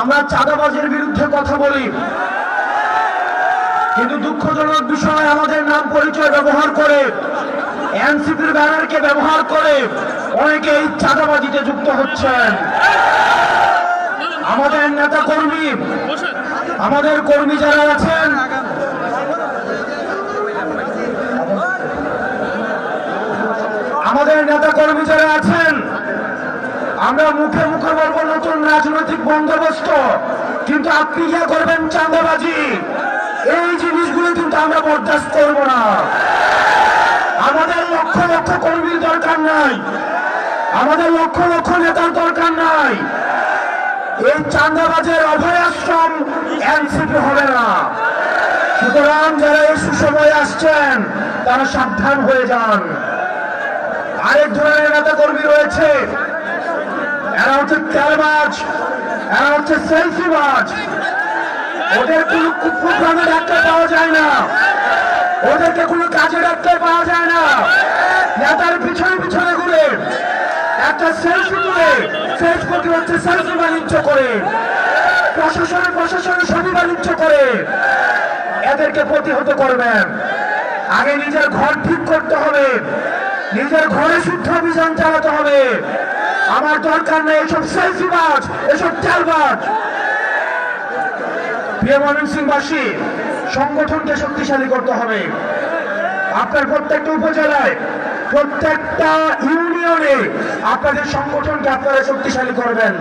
আমরা চাঁদাবাজের বিরুদ্ধে কথা বলি। কিন্তু দুঃখজনক বিষয় আমাদের নাম পরিচয় ব্যবহার করে, এনসিপির ব্যানারকে ব্যবহার করে অনেকে এই চাঁদাবাজিতে যুক্ত হচ্ছেন। আমাদের নেতা কর্মী আমাদের কর্মী যারা আছেন, আমাদের নেতা কর্মী যারা আছেন, আমরা মুখে মুখে বলব, নতুন রাজনৈতিক বন্দোবস্ত। কিন্তু আপনি গিয়ে করবেন চাঁদাবাজি, এই জিনিসগুলো কিন্তু আমরা বরদাস্ত করব না। আমাদের লক্ষ লক্ষ কর্মীর দরকার নাই। আমাদের লক্ষ লক্ষ নেতার দরকার নাই। এই চাঁদাবাজের অভয় আশ্রম এনসিপি হবে না। সুতরাং যারা এই সুসময়ে আসছেন, তারা সাবধান হয়ে যান। আরেক ধরনের নেতা কর্মী রয়েছে, এরা হচ্ছে তেলবাজ এরা হচ্ছে সেলফিবাজ ওদের কোনো কুপ্রোগ্রামে ডাক্তার পাওয়া যায় না। ওদেরকে কোনো কাজে ডাক্তার পাওয়া যায় না। নেতার পিছনে পিছনে ঘুরে। একটা সেলফি তুলে। ফেসবুকে হচ্ছে সেলফি বাণিজ্য করে। প্রশাসনের প্রশাসনের ছবি বাণিজ্য করে। এদেরকে প্রতিহত করবেন আগে নিজের ঘর ঠিক করতে হবে। নিজের ঘরে শুদ্ধ অভিযান চালাতে হবে। আমার দরকার নেই এসব সেলফিবাজ এসব চালবাজ প্রিয় ময়মনসিংহবাসী, সংগঠনকে শক্তিশালী করতে হবে। আপনার প্রত্যেকটা উপজেলায়, প্রত্যেকটা ইউনিয়নে আপনাদের সংগঠনকে আপনারা শক্তিশালী করবেন।